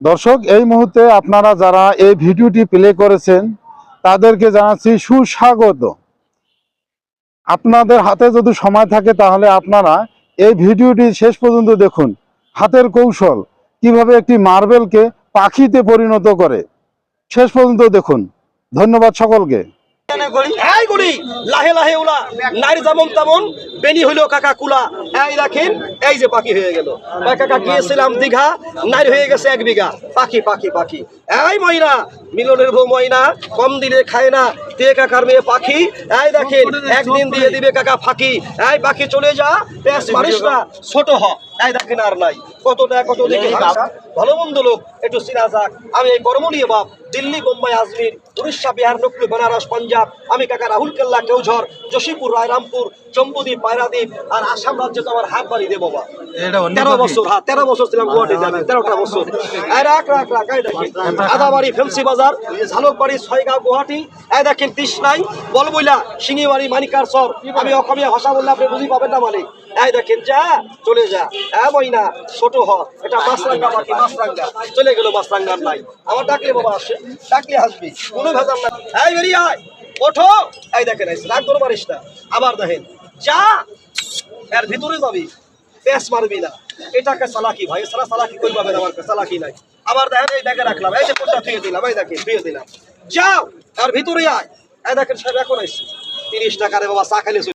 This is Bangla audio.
দর্শক, এই মুহূর্তে আপনারা যারা এই ভিডিওটি প্লে করেছেন, তাদেরকে জানাচ্ছি সুস্বাগত। আপনাদের হাতে যদি সময় থাকে, তাহলে আপনারা এই ভিডিওটি শেষ পর্যন্ত দেখুন। হাতের কৌশল, কীভাবে একটি মার্বেলকে পাখিতে পরিণত করে। শেষ পর্যন্ত দেখুন। ধন্যবাদ সকলকে। লাহে লাহে উলা নারী যেমন তেমন বেনি হইল কাকা কুলা। এই দেখেন এই যে পাখি হয়ে গেল। কাকা গিয়েছিলাম দীঘা নারী হয়ে গেছে এক বিঘা। পাখি পাখি পাখি। এই ময়না মিলনের বউ ময়না কম দিলে খায় না। তে কাকার মেয়ে পাখি। এই দেখেন একদিন দিয়ে দিবে কাকা ফাঁকি। এই পাখি চলে যা মারিস না। ছোট হ। এই দেখেন আর নাই। কতটা কত দেখে ভালো মন্দ লোক একটু চিনা যাক। আমি এই কর্ম নিয়ে বাপ দিল্লি বোম্বাই আজমির উড়িষ্যা বিহার নকলু বেনারস পাঞ্জাব। আমি কাকা রাহুল কেল্লা কেউঝর জশীপুর রায়রামপুর জম্বুদ্বীপ পায়রাদ্বীপ আর আসাম রাজ্যে আমার হাত বাড়ি দেবো বাবা। তেরো বছর হ্যাঁ তেরো বছর ছিলাম গুয়াহাটিতে আমি তেরোটা বছর। রাখ রাখ রাখ আদাবাড়ি ফেন্সি বাজার ঝালকবাড়ি ছয়গাঁও গুয়াহাটি। এই দেখেন তৃষ্ণাই বলবইলা শিঙিবাড়ি মানিকার সর আমি অসমীয়া ভাষা বললে আপনি বুঝি পাবেন না মালিক। এই দেখেন যা চলে যা। হ্যাঁ মইনা ছোট হ। এটা মাছরাঙ্গা পাখি মাছরাঙ্গা। চলে গেল মাছরাঙ্গার নাই। আমার ডাকলে বাবা আসে ডাকলে আসবি। কোনো ভেজাল না এই বেরিয়ে আয় ওঠো। এই দেখেন রাগ না। আবার দেখেন যা এর ভিতরে যাবি পেস মারবি না। এটাকে সালাকি ভাই সারা সালাকি কই পাবেন আমার সালাকি নাই। আবার দেখেন এই ব্যাগে রাখলাম, এই যে কোনটা ধুয়ে দিলাম, এই দেখেন, ধুয়ে দিলাম। যাও তার ভিতরে আয়। এই দেখেন সাহেব এখন আইসি তিরিশ টাকা রে বাবা, চা খাইলে